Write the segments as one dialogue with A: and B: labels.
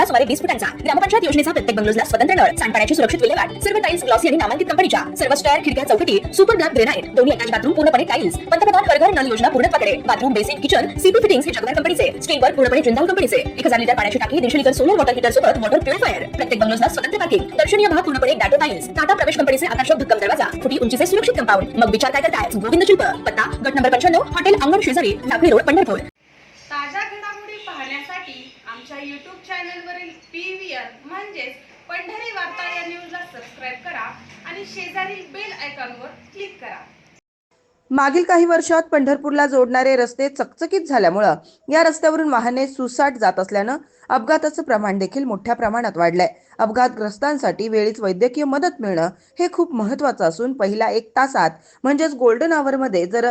A: रस्ता सुमारे वीस फुटांचा ग्रामपंचायत योजनेचा प्रत्येक बंगलोजला स्वतंत्र नळ सांडपाण्याची सुरक्षित विल्हेवाट सर्व टाइल्स ग्लॉसी आणि नामांकित कंपनीच्या सर्व स्टायर खिडक्या चौकटी सुपर ग्लास ग्रेनाइट दोन्ही अटॅच बाथरूम पूर्णपणे टाइल्स पंतप्रधान घर घर नल योजना पूर्णत्वाकडे bathroom basin kitchen CP fittings हे जगभर कंपनीचे स्टील वर पूर्णपणे जिंदाल कंपनीचे एक हजार लिटर पाण्याची टाकी दीडशे लिटर सोलर वॉटर हीटर सोबत वॉटर प्युरिफायर प्रत्येक बंगलोजला स्वतंत्र पार्किंग दर्शनीय भाग पूर्णपणे डाटो टाइल्स टाटा प्रवेश कंपनीचे आकर्षक भक्कम दरवाजा फुटी उंचीचे सुरक्षित कंपाऊंड मग विचार काय करताय? गोविंद शिल्प पत्ता गट नंबर पंच्याण्णव हॉटेल अंगण शेजारी लाकडी रोड पंढरपूर.
B: पाहण्यासाठी आमच्या यूट्यूब चॅनलवरील पी व्ही आर म्हणजेच पंढरी वार्ता या न्यूजला सबस्क्राईब करा आणि शेजारील बेल आयकॉनवर क्लिक करा.
C: मागील काही वर्षात पंढरपूरला जोडणारे रस्ते चकचकीत झाल्यामुळं या रस्त्यावरून वाहने सुसाट जात असल्यानं अपघाताचं प्रमाण देखील मोठ्या प्रमाणात वाढलंय. अपघातग्रस्तांसाठी वेळीच वैद्यकीय मदत मिळणं हे खूप महत्वाचं असून पहिल्या एक तासात म्हणजेच गोल्डन आवरमध्ये जर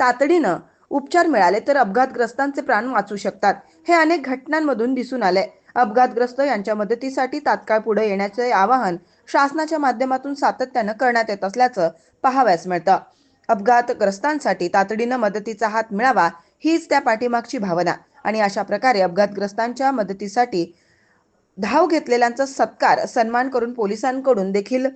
C: तातडीनं उपचार मिळाले तर अपघातग्रस्तांचे प्राण वाचू शकतात. हे अनेक घटनांमधून दिसून आले अपघातग्रस्त यांच्या मदतीसाठी तात्काळ पुढे येण्याचे आवाहन शासनाच्या माध्यमातून सातत्यानं करण्यात येत असल्याचं पाहाव्यास मिळतं. अपघातग्रस्तांसाठी तातडीनं मदतीचा हात मिळावा हीच त्या पाठीमागची भावना आणि अशा प्रकारे अपघातग्रस्तांच्या मदतीसाठी धाव घेतलेल्यांचा सत्कार सन्मान करून पोलिसांकडून देखील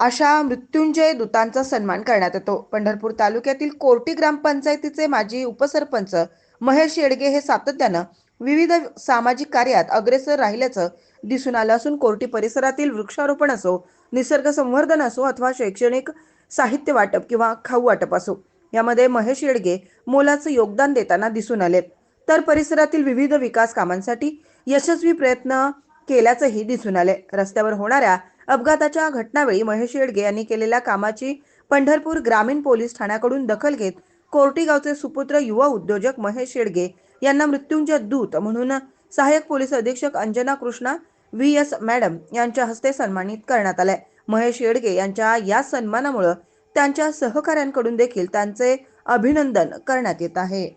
C: अशा मृत्युंजय दूतांचा सन्मान करण्यात येतो. पंढरपूर तालुक्यातील कोर्टी ग्रामपंचायतीचे माजी उपसरपंच महेश येडगे हे सातत्यानं विविध सामाजिक कार्यात अग्रेसर राहिल्याचं दिसून आलं असून कोर्टी परिसरातील वृक्षारोपण असो निसर्ग संवर्धन असो अथवा शैक्षणिक साहित्य वाटप किंवा खाऊ वाटप असो यामध्ये महेश येडगे मोलाचं योगदान देताना दिसून आले तर परिसरातील विविध विकास कामांसाठी यशस्वी प्रयत्न केल्याचंही दिसून आले रस्त्यावर होणाऱ्या अपघाताच्या घटनावेळी महेश येडगे यांनी केलेल्या कामाची पंढरपूर ग्रामीण पोलीस ठाण्याकडून दखल घेत कोर्टीगावचे सुपुत्र युवा उद्योजक महेश येडगे यांना मृत्यूंजय दूत म्हणून सहाय्यक पोलीस अधीक्षक Anjana Krishna V S madam यांच्या हस्ते सन्मानित करण्यात आलंय. महेश येडगे यांच्या या सन्मानामुळे त्यांच्या सहकाऱ्यांकडून देखील त्यांचे अभिनंदन करण्यात येत आहे.